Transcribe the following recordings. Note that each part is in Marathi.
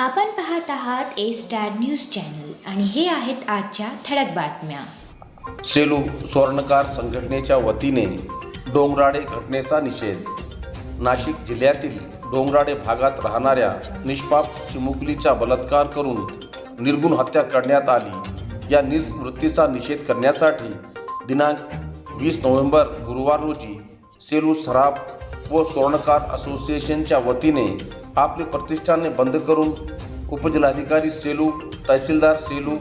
आपण पाहत आहात ए स्टार न्यूज चॅनल आणि हे आहेत आजच्या ठळक बातम्या. सेलू स्वर्णकार संघटनेच्या वतीने डोंगराडे घटनेचा निषेध. नाशिक जिल्ह्यातील डोंगराडे भागात राहणाऱ्या निष्पाप चिमुकलीचा बलात्कार करून निर्गुण हत्या करण्यात आली. या नीच वृत्तीचा निषेध करण्यासाठी दिनांक वीस नोव्हेंबर गुरुवार रोजी सेलू सराफ व स्वर्णकार असोसिएशनच्या वतीने आपले प्रतिष्ठाने बंद करून उपजिल्हाधिकारी सेलू तहसीलदार सेलू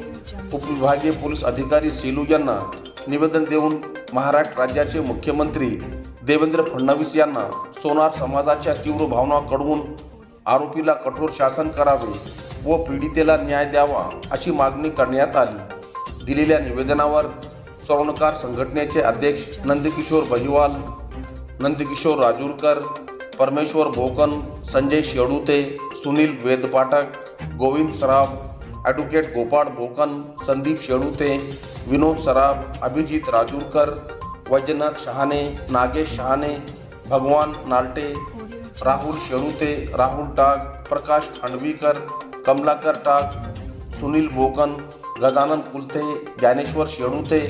उपविभागीय पोलीस अधिकारी सेलू यांना निवेदन देऊन महाराष्ट्र राज्याचे मुख्यमंत्री देवेंद्र फडणवीस यांना सोनार समाजाच्या तीव्र भावना कळवून आरोपीला कठोर शासन करावे व पीडितेला न्याय द्यावा अशी मागणी करण्यात आली. दिलेल्या निवेदनावर स्वर्णकार संघटनेचे अध्यक्ष नंदकिशोर बहिवाल नंदकिशोर राजूरकर परमेश्वर भोकन संजय शेडुते सुनील वेदपाठक गोविंद सराफ ॲडव्होकेट गोपाळ भोकन संदीप शेडुते विनोद सराफ अभिजित राजूरकर वैजनाथ शहाणे नागेश शहाणे भगवान नाल्टे राहुल शेळुते राहुल टाक प्रकाश खांडवीकर कमलाकर टाक सुनील भोकन गजानन कुलते ज्ञानेश्वर शेळुते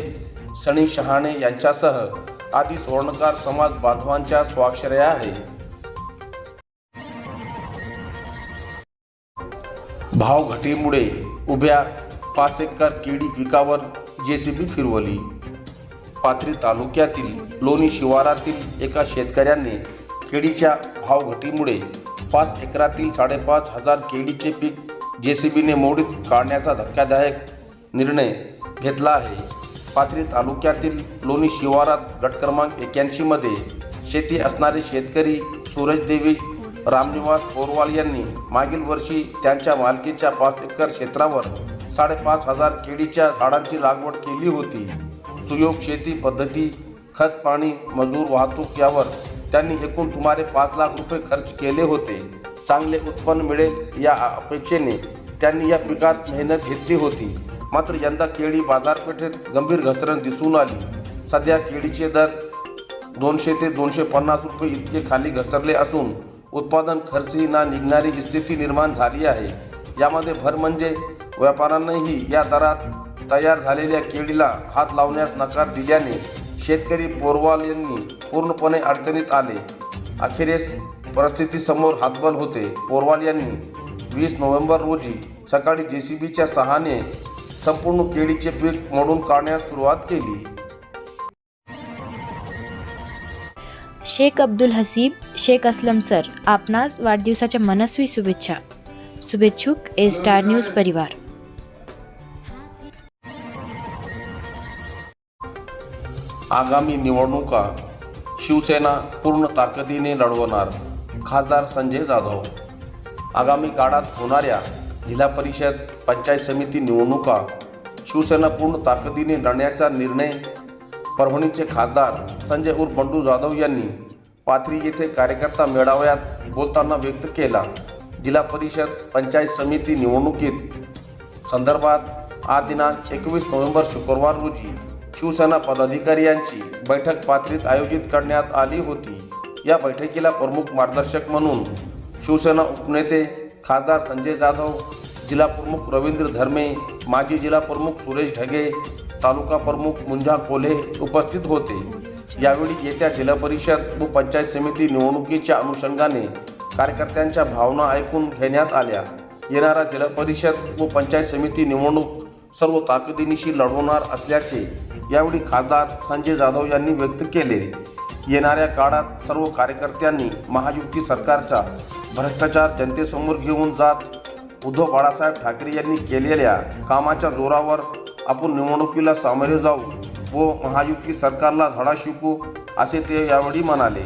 सनी शहाणे यांच्यासह आदी स्वर्णकार समाज बांधवांच्या स्वाक्षऱ्या आहे भावघटीमुळे उभ्या पाच एकर केळी पिकावर जेसीबी फिरवली. पाथरी तालुक्यातील लोणी शिवारातील एका शेतकऱ्याने केळीच्या भावघटीमुळे पाच एकरातील साडेपाच हजार केळीचे पीक जेसीबीने मोडीत काढण्याचा धक्कादायक निर्णय घेतला आहे. पाथरी तालुक्यातील लोणी शिवारात गट क्रमांक एक्याऐंशीमध्ये शेती असणारे शेतकरी सूरजदेवी रामनिवास पोरवाल यांनी मागील वर्षी त्यांच्या मालकीच्या पाच एकर क्षेत्रावर साडेपाच हजार केळीच्या झाडांची लागवड केली होती. सुयोग शेती पद्धती खत पाणी मजूर वाहतूक यावर त्यांनी एकूण सुमारे पाच लाख रुपये खर्च केले होते. चांगले उत्पन्न मिळेल या अपेक्षेने त्यांनी या पिकात मेहनत घेतली होती. मात्र यंदा केळी बाजारपेठेत गंभीर घसरण दिसून आली. सध्या केळीचे दर दोनशे ते दोनशे पन्नास रुपये इतके खाली घसरले असून उत्पादन खर्ची ना निघणारी स्थिती निर्माण झाली आहे यामध्ये भर म्हणजे व्यापाऱ्यांनाही या दरात तयार झालेल्या केळीला हात लावण्यास नकार दिल्याने शेतकरी पोरवाल यांनी पूर्णपणे अडचणीत आले. अखेरीस परिस्थितीसमोर हातबल होते. पोरवाल यांनी वीस नोव्हेंबर रोजी सकाळी जे सी बीच्या सहाने संपूर्ण केळीचे पीक मोडून काढण्यास सुरुवात केली. शेख अब्दुल हसीब शेख असलम सर आपणास वाढदिवसाच्या मनस्वी शुभेच्छा. शुभेच्छुक ए स्टार न्यूज परिवार. आगामी निवडणुका शिवसेना पूर्ण ताकदीने लढवणार खासदार संजय जाधव. आगामी काळात होणाऱ्या जिल्हा परिषद पंचायत समिती निवडणुका शिवसेना पूर्ण ताकदीने लढण्याचा निर्णय परभणीचे खासदार संजय उर्फ बंडू जाधव यांनी पाथरी येथे कार्यकर्ता मेळाव्यात बोलताना व्यक्त केला. जिल्हा परिषद पंचायत समिती निवडणुकीत संदर्भात आज दिनांक एकवीस नोव्हेंबर शुक्रवार रोजी शिवसेना पदाधिकारी यांची बैठक पाथरीत आयोजित करण्यात आली होती. या बैठकीला प्रमुख मार्गदर्शक म्हणून शिवसेना उपनेते खासदार संजय जाधव जिल्हा प्रमुख रवींद्र धर्मे माजी जिल्हा प्रमुख सुरेश ढगे तालुका प्रमुख मुंजा कोल्हे उपस्थित होते. यावेळी येत्या जिल्हा परिषद व पंचायत समिती निवडणुकीच्या अनुषंगाने कार्यकर्त्यांच्या भावना ऐकून घेण्यात आल्या. येणारा जिल्हा परिषद व पंचायत समिती निवडणूक सर्व ताकदीनिशी लढवणार असल्याचे यावेळी खासदार संजय जाधव यांनी व्यक्त केले. येणाऱ्या काळात सर्व कार्यकर्त्यांनी महायुती सरकारचा भ्रष्टाचार जनतेसमोर घेऊन जात उद्धव बाळासाहेब ठाकरे यांनी केलेल्या कामाच्या जोरावर आपण निवडणुकीला सामोरे जाऊ व महायुती सरकारला धडा शिकू असे ते यावेळी म्हणाले.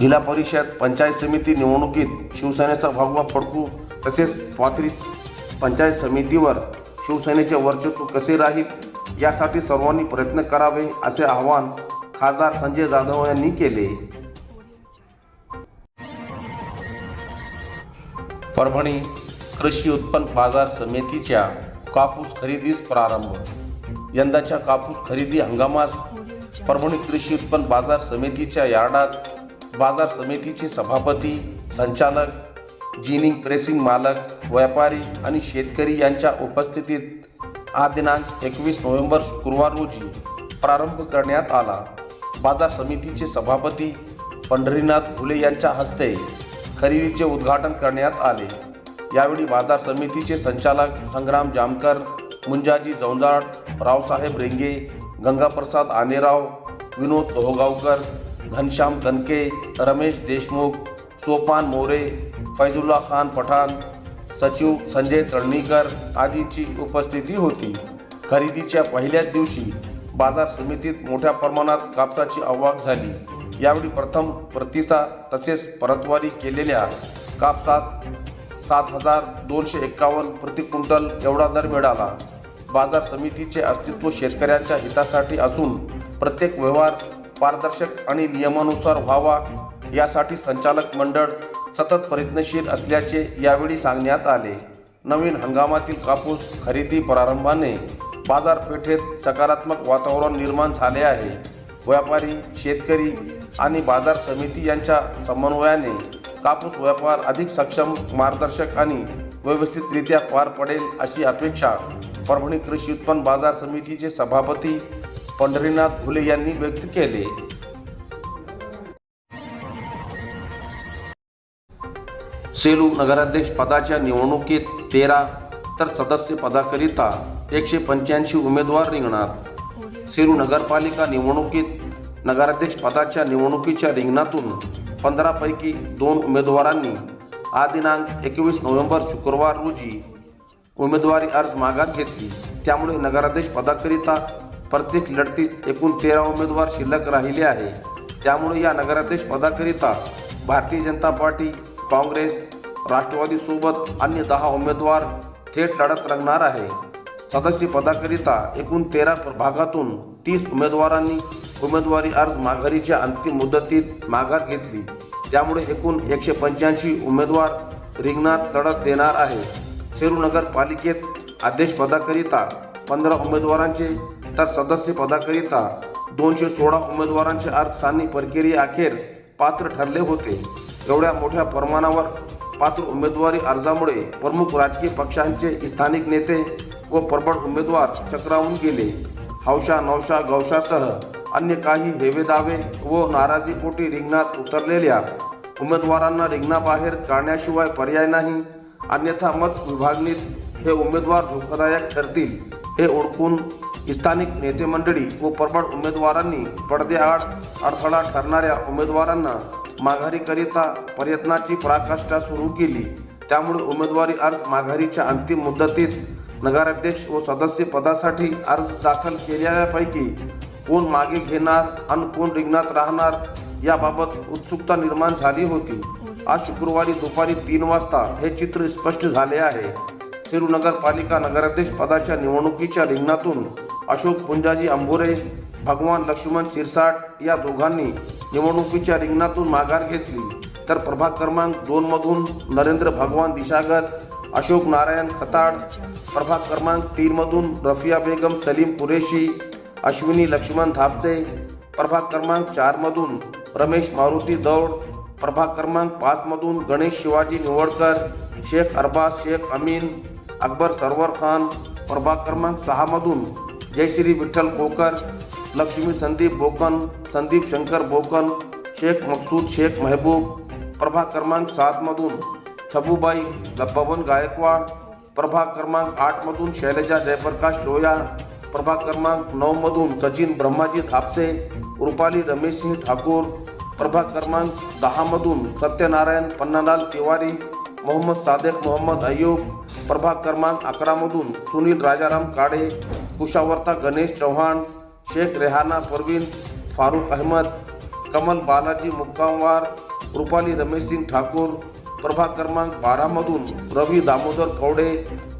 जिल्हा परिषद पंचायत समिती निवडणुकीत शिवसेनेचा भगवा फडकू तसेच पाथरी पंचायत समितीवर शिवसेनेचे वर्चस्व कसे राहील यासाठी सर्वांनी प्रयत्न करावे असे आवाहन खासदार संजय जाधव यांनी केले. परभणी कृषी उत्पन्न बाजार समितीच्या कापूस खरेदीस प्रारंभ यंदाच्या कापूस खरेदी हंगामास परभणी कृषी उत्पन्न बाजार समितीच्या यार्डात बाजार समितीचे सभापती संचालक जिनिंग प्रेसिंग मालक व्यापारी आणि शेतकरी यांच्या उपस्थितीत हा दिनांक एकवीस नोव्हेंबर शुक्रवार रोजी प्रारंभ करण्यात आला. बाजार समितीचे सभापती पंढरीनाथ फुले यांच्या हस्ते खरेदीचे उद्घाटन करण्यात आले. यावेळी बाजार समितीचे संचालक संग्राम जामकर मुंजाजी जौंदाळ रावसाहेब रेंगे गंगाप्रसाद आनेराव विनोद दोहगावकर घनश्याम कनके रमेश देशमुख सोपान मोरे फैजुल्ला खान पठाण सचिव संजय तळणीकर आदींची उपस्थिती होती. खरेदीच्या पहिल्याच दिवशी बाजार समितीत मोठ्या प्रमाणात कापसाची आवक झाली. यावेळी प्रथम प्रतिसा तसेच परतवारी केलेल्या कापसात सात हजार दोनशे एक्कावन्न प्रति क्विंटल एवढा दर मिळाला. बाजार समितीचे अस्तित्व शेतकऱ्यांच्या हितासाठी असून प्रत्येक व्यवहार पारदर्शक आणि नियमानुसार व्हावा यासाठी संचालक मंडळ सतत प्रयत्नशील असल्याचे यावेळी सांगण्यात आले. नवीन हंगामातील कापूस खरेदी प्रारंभाने बाजारपेठेत सकारात्मक वातावरण निर्माण झाले आहे. व्यापारी शेतकरी आणि बाजार समिती यांच्या समन्वयाने कापूस व्यापार अधिक सक्षम मार्गदर्शक आणि व्यवस्थितरित्या पार पडेल अशी अपेक्षा. परभणी कृषी उत्पन्न बाजार समितीचे सभापती पंढरीनाथ फुले यांनी व्यक्त केले. सेलू नगराध्यक्ष पदाच्या निवडणुकीत तेरा तर सदस्य पदाकरिता एकशे पंच्याऐंशी उमेदवार रिंगणार सेलू नगरपालिका निवडणुकीत नगराध्यक्ष पदाच्या निवडणुकीच्या रिंगणातून पंधरापैकी दोन उमेदवारांनी आ दिनांक एकवीस नोव्हेंबर शुक्रवार रोजी उमेदवारी अर्ज मागात घेतली. त्यामुळे नगराध्यक्ष पदाकरिता प्रत्येक लढतीत एकूण तेरा उमेदवार शिल्लक राहिले आहे. त्यामुळे या नगराध्यक्ष पदाकरिता भारतीय जनता पार्टी काँग्रेस राष्ट्रवादीसोबत अन्य दहा उमेदवार थेट लढत रंगणार आहे. सदस्य पदाकरिता एकूण तेरा भागातून तीस उमेदवारांनी उमेदवारी अर्ज माघारीच्या अंतिम मुदतीत माघार घेतली. त्यामुळे एकूण एकशे पंच्याऐंशी उमेदवार रिंगणात लढत देणार आहे. सेरू नगरपालिकेत अध्यक्षपदाकरिता पंधरा उमेदवारांचे तर सदस्य पदाकरिता दोनशे सोळा उमेदवारांचे अर्ज सानी परकेरी अखेर पात्र ठरले होते. एवढ्या मोठ्या प्रमाणावर पात्र उमेदवारी अर्जामुळे प्रमुख राजकीय पक्षांचे स्थानिक नेते व प्रबळ उमेदवार चक्रावून गेले. हौशा नौशा गौशासह अन्य काही हेवेदावे व नाराजीपोटी रिंगणात उतरलेल्या उमेदवारांना रिंगणाबाहेर काढण्याशिवाय पर्याय नाही. अन्यथा मत विभागणीत हे उमेदवार धोकादायक ठरतील हे ओळखून स्थानिक नेते मंडळी व प्रबळ उमेदवारांनी पडद्याआड अडथळा ठरणाऱ्या उमेदवारांना माघारीकरिता प्रयत्नाची पराकाष्ठा सुरू केली. त्यामुळे उमेदवारी अर्ज माघारीच्या अंतिम मुदतीत नगराध्यक्ष व सदस्य पदासाठी अर्ज दाखल केलेल्यापैकी कोण मागे घेणार आणि कोण रिंगणात राहणार याबाबत उत्सुकता निर्माण झाली होती. आज शुक्रवारी दुपारी तीन वाजता हे चित्र स्पष्ट झाले आहे. सेरू नगरपालिका नगराध्यक्ष पदाच्या निवडणुकीच्या रिंगणातून अशोक पुंजाजी अंबोरे भगवान लक्ष्मण सिरसाट या दोघांनी निवडणुकीच्या रिंगणातून माघार घेतली. तर प्रभाग क्रमांक दोनमधून नरेंद्र भगवान दिशागत अशोक नारायण खताड प्रभाग क्रमांक तीनमधून रफिया बेगम सलीम कुरेशी अश्विनी, लक्ष्मण थापसे प्रभाग क्रमांक चारमधून रमेश मारुती दौड, प्रभाग क्रमांक पाचमधून गणेश शिवाजी निवडकर, शेख अरबाज, शेख अमीन, अकबर सरवर खान, प्रभाग क्रमांक सहामधून जयश्री विठ्ठल कोकर, लक्ष्मी संदीप बोकन, संदीप शंकर बोकन, शेख मकसूद, शेख महबूब, प्रभाग क्रमांक सातमधून छबूबाई बबन गायकवाड, प्रभाग क्रमांक आठमधून शैलजा जयप्रकाश लोया प्रभाग क्रमांक नऊमधून सचिन ब्रह्माजी थापसे रुपाली रमेशसिंह ठाकूर प्रभाग क्रमांक दहामधून सत्यनारायण पन्नालाल तिवारी मोहम्मद सादेक मोहम्मद अय्यूब प्रभाग क्रमांक अकरामधून सुनील राजाराम काडे कुशावर्ता गणेश चव्हाण शेख रेहाना परवीन फारूक अहमद कमल बालाजी मुक्कामवार रुपाली रमेशसिंग ठाकूर प्रभाग क्रमांक बारामधून रवी दामोदर कवडे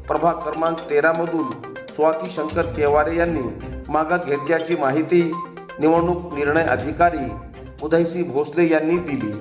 प्रभाग क्रमांक तेरामधून स्वाती शंकर केवारे यांनी माघार घेतल्याची माहिती निवडणूक निर्णय अधिकारी उदयसिंह भोसले यांनी दिली.